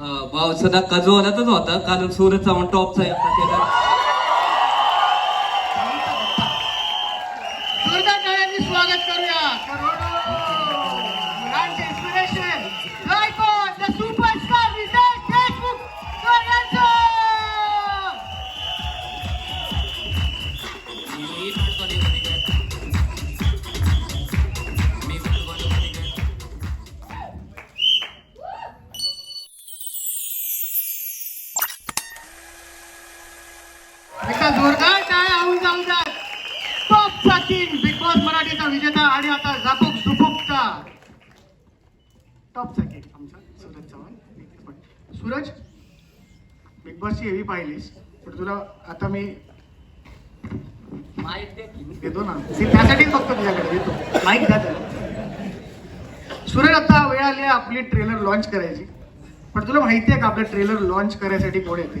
भाऊ सदा कजवालातच होता. कारण सूरज चव्हाण टॉपचा बिग बॉसची एवी पाहिलीस पण तुला आता मी देतो ना. त्यासाठीच बघतो तुझ्याकडे देतो. माईक द्या त्याला? सूरज आता वेळ आली आपली ट्रेलर लॉन्च करायची. पण तुला माहिती आहे का आपलं ट्रेलर लॉन्च करायसाठी कोण येते?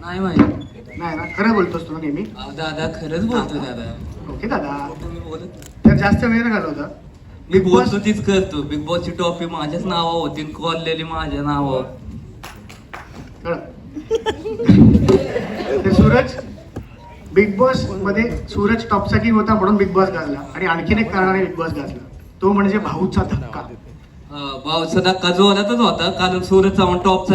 नाही माहिती. नाही ना? खरं बोलतोस तू नेहमी? दादा खरंच बोलतो दादा. ओके दादा. तर जास्त वेळ न घालवता मी बोलतो तीच करतो. बिग बॉसची टॉपी माझ्याच नावावर होती कॉललेली माझ्या नावावर? तर सूरज बिग बॉसमध्ये सूरज टॉपचा होता म्हणून बिग बॉस गाजला. आणि आणखीन एक कारणाने बिग बॉस गाजला. तो म्हणजे भाऊचा धक्का. अं, जो सदा कजवालातच होता. कारण सूरजचा म्हणून टॉपचा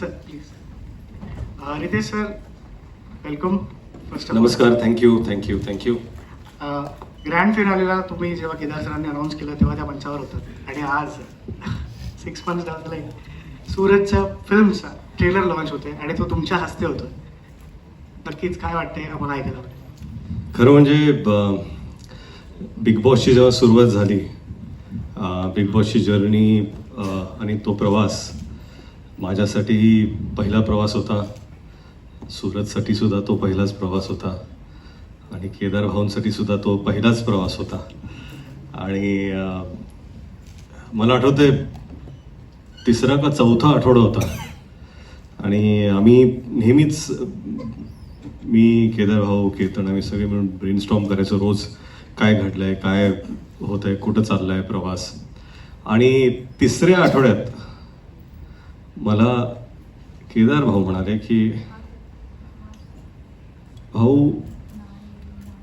sir please Riteish sir welcome first नमस्कार thank you thank you thank you grand फिनालेला तुम्ही जेव्हा केदार सरांनी अनाऊन्स केलं तेव्हा त्या मंचावर होतात आणि आज सिक्स मंथ्स डाऊन लाईन सूरजच्या फिल्मचा ट्रेलर लॉन्च होते आणि तो तुमच्या हस्ते होतो नक्कीच काय वाटतंय आम्हाला ऐकायला. खरं म्हणजे ब- बिग बॉसची जेव्हा सुरुवात झाली बिग बॉसची जर्नी आणि तो प्रवास माझ्यासाठीही पहिला प्रवास होता. सुरतसाठी सुद्धा तो पहिलाच प्रवास होता. आणि केदार भाऊंसाठी सुद्धा तो पहिलाच प्रवास होता. आणि मला आठवते तिसरा का चौथा आठवडा होता. आणि आम्ही नेहमीच मी केदार भाऊ केतन आम्ही सगळे मिळून ब्रेनस्टॉर्म करायचो रोज काय घडलंय काय होत आहे कुठं चाललाय प्रवास. आणि तिसऱ्या आठवड्यात मला केदार भाऊ म्हणाले की भाऊ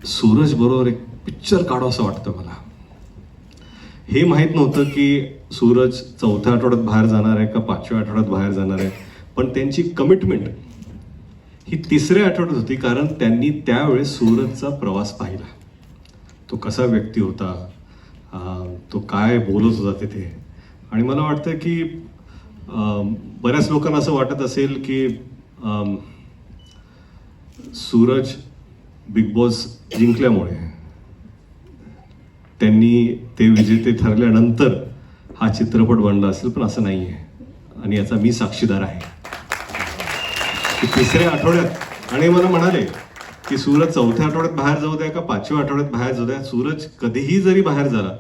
सूरज बरोबर एक पिक्चर काढू असं वाटतं मला. हे माहीत नव्हतं की सूरज चौथ्या आठवड्यात बाहेर जाणार आहे का पाचव्या आठवड्यात बाहेर जाणार आहे. पण त्यांची कमिटमेंट ही तिसऱ्या आठवड्यात होती कारण त्यांनी त्यावेळेस सूरजचा प्रवास पाहिला. तो कसा व्यक्ती होता तो काय बोलत होता तिथे. आणि मला वाटतं की बऱ्याच लोकांना असं वाटत असेल की सूरज बिग बॉस जिंकल्यामुळे त्यांनी ते विजेते ठरल्यानंतर हा चित्रपट बनला असेल पण असं नाही आहे आणि याचा मी साक्षीदार आहे. तिसऱ्या आठवड्यात आणि मला म्हणाले की सूरज चौथ्या आठवड्यात बाहेर जाऊ द्या का पाचव्या आठवड्यात बाहेर जाऊ द्या? सूरज कधीही जरी बाहेर झाला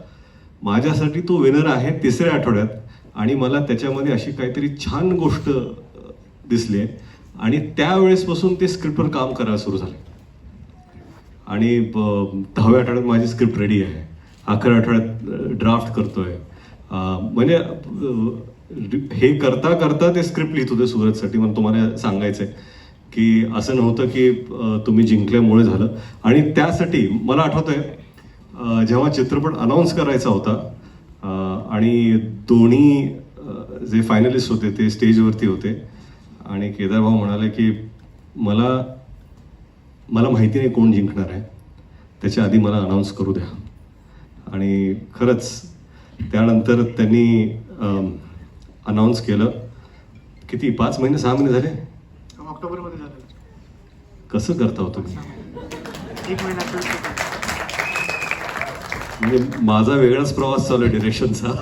माझ्यासाठी तो विनर आहे तिसऱ्या आठवड्यात. आणि मला त्याच्यामध्ये अशी काहीतरी छान गोष्ट दिसली आहे. आणि त्यावेळेसपासून ते स्क्रिप्टवर काम करायला सुरू झाले. आणि दहाव्या आठवड्यात माझी स्क्रिप्ट रेडी आहे. अकरा आठवड्यात ड्राफ्ट करतोय. म्हणजे हे करता करता ते स्क्रिप्ट लिहित होते सुरतसाठी. मला तुम्हाला सांगायचंय की असं नव्हतं की तुम्ही जिंकल्यामुळे झालं. आणि त्यासाठी मला आठवतंय जेव्हा चित्रपट अनाऊन्स करायचा होता आणि दोन्ही जे फायनलिस्ट होते ते स्टेजवरती होते. आणि केदार भाऊ म्हणाले की मला मला माहिती नाही कोण जिंकणार आहे. त्याच्या आधी मला अनाऊन्स करू द्या. आणि खरंच त्यानंतर त्यांनी अनाऊन्स केलं. किती पाच महिने सहा महिने झाले? ऑक्टोबरमध्ये झालं. कसं करता हो तुम्ही? म्हणजे माझा वेगळाच प्रवास चालू आहे डिरेक्शनचा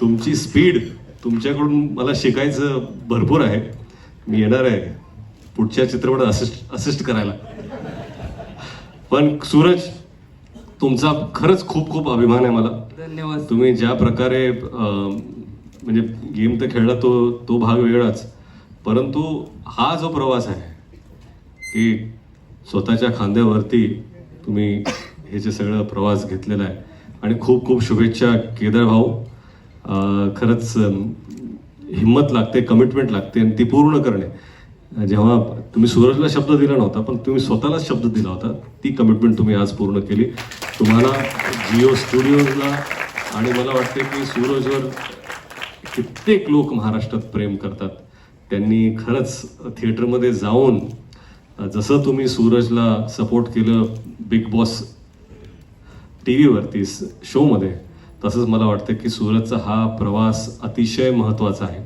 तुमची स्पीड तुमच्याकडून मला शिकायचं भरपूर आहे. मी येणार आहे पुढच्या चित्रपटात असिस्ट असिस्ट करायला. पण सूरज तुमचा खरंच खूप खूप अभिमान आहे मला. धन्यवाद. तुम्ही ज्या प्रकारे म्हणजे गेम तर खेळला तो तो भाग वेगळाच. परंतु हा जो प्रवास आहे की स्वतःच्या खांद्यावरती तुम्ही हे जे सगळं प्रवास घेतलेला आहे. आणि खूप खूप शुभेच्छा केदार भाऊ. खरंच हिम्मत हिंमत लागते कमिटमेंट लागते आणि ती पूर्ण करणे. जेव्हा तुम्ही सूरजला शब्द दिला नव्हता पण तुम्ही स्वतःलाच शब्द दिला होता ती कमिटमेंट तुम्ही आज पूर्ण केली. तुम्हाला जिओ स्टुडिओजला आणि मला वाटते की सूरजवर कित्येक लोक महाराष्ट्रात प्रेम करतात. त्यांनी खरंच थिएटरमध्ये जाऊन जसं तुम्ही सूरजला सपोर्ट केलं बिग बॉस टी व्हीवरती शोमध्ये तसंच मला वाटतं की सूरतचा हा प्रवास अतिशय महत्त्वाचा आहे.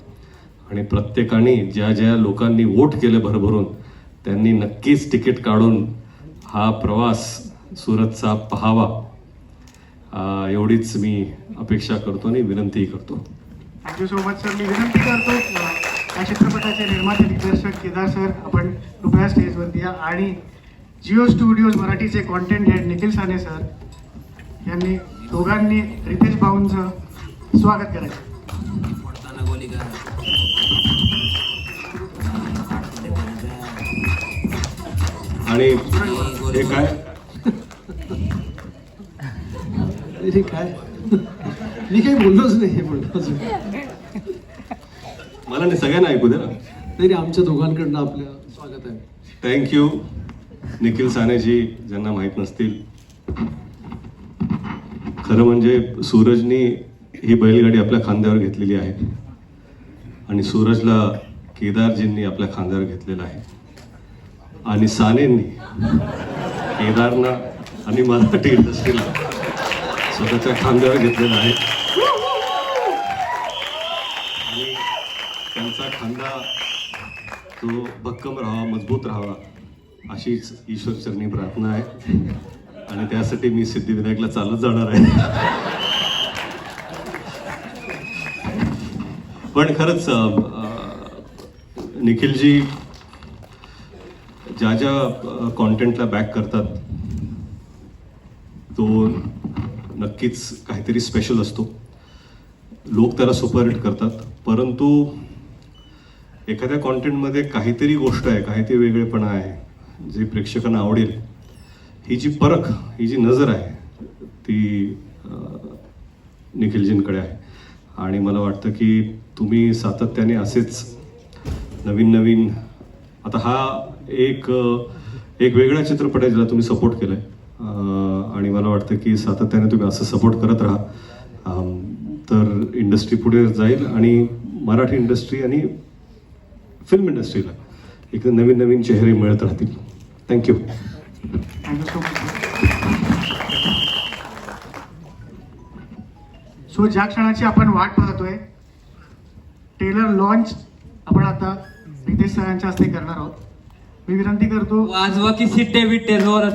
आणि प्रत्येकाने ज्या ज्या लोकांनी वोट केले भरभरून त्यांनी नक्कीच तिकीट काढून हा प्रवास सूरतचा पाहावा. एवढीच मी अपेक्षा करतो आणि विनंतीही करतो. Thank you so much sir मी विनंती करतो या चित्रपटाचे निर्माते दिग्दर्शक केदार सर आपण कृपया स्टेजवरती या. आणि जिओ स्टुडिओज मराठीचे content head Nikhil Sane sir यांनी दोघांनी रितेश भाऊंचं स्वागत करायचं. आणि हे काय? अरे काय? मी काही बोललोच नाही हे बोललो अजून मला नाही सगळ्यांना ऐकू दे ना. नाही, आमच्या दोघांकडनं आपलं स्वागत आहे. थँक्यू निखिल सानेजी ज्यांना माहीत नसतील खरं म्हणजे सूरजनी ही बैलगाडी आपल्या खांद्यावर घेतलेली आहे. आणि सूरजला केदारजींनी आपल्या खांद्यावर घेतलेला आहे. आणि सानेंनी केदारना आणि मराठी इंडस्ट्रीला स्वतःच्या खांद्यावर घेतलेला आहे. आणि त्यांचा खांदा तो भक्कम राहावा मजबूत राहावा अशीच ईश्वरचरणी प्रार्थना आहे. आणि त्यासाठी मी सिद्धिविनायकला चालत जाणार आहे. पण खरंच निखिलजी ज्या ज्या कॉन्टेंटला बॅक करतात तो नक्कीच काहीतरी स्पेशल असतो. लोक त्याला सुपरहिट करतात. परंतु एखाद्या कॉन्टेंटमध्ये काहीतरी गोष्ट आहे काहीतरी वेगळेपणा आहे जे प्रेक्षकांना आवडेल ही जी परख ही जी नजर आहे ती निखिलजींकडे आहे. आणि मला वाटतं की तुम्ही सातत्याने असेच नवीन नवीन आता हा एक एक वेगळा चित्रपट आहे ज्याला तुम्ही सपोर्ट केलं आहे आणि मला वाटतं की सातत्याने तुम्ही असं सपोर्ट करत राहा. तर इंडस्ट्री पुढे जाईल आणि मराठी इंडस्ट्री आणि फिल्म इंडस्ट्रीला एक नवीन नवीन चेहरे मिळत राहतील. Thank you thank you so much so ज्या क्षणाची आपण वाट पाहतोय टेलर लॉन्च आपण आता रितेश सरांच्या हस्ते करणार आहोत. मी विनंती करतो वाजवा की सिट्टे बिट्टे जोरात.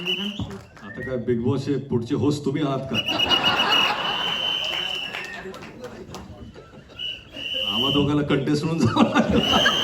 मी विनंती आता काय बिग बॉसचे पुढचे होस्ट तुम्ही आहात का? आम्हा दोघांना कंटेस्ट म्हणून जावं लागलं.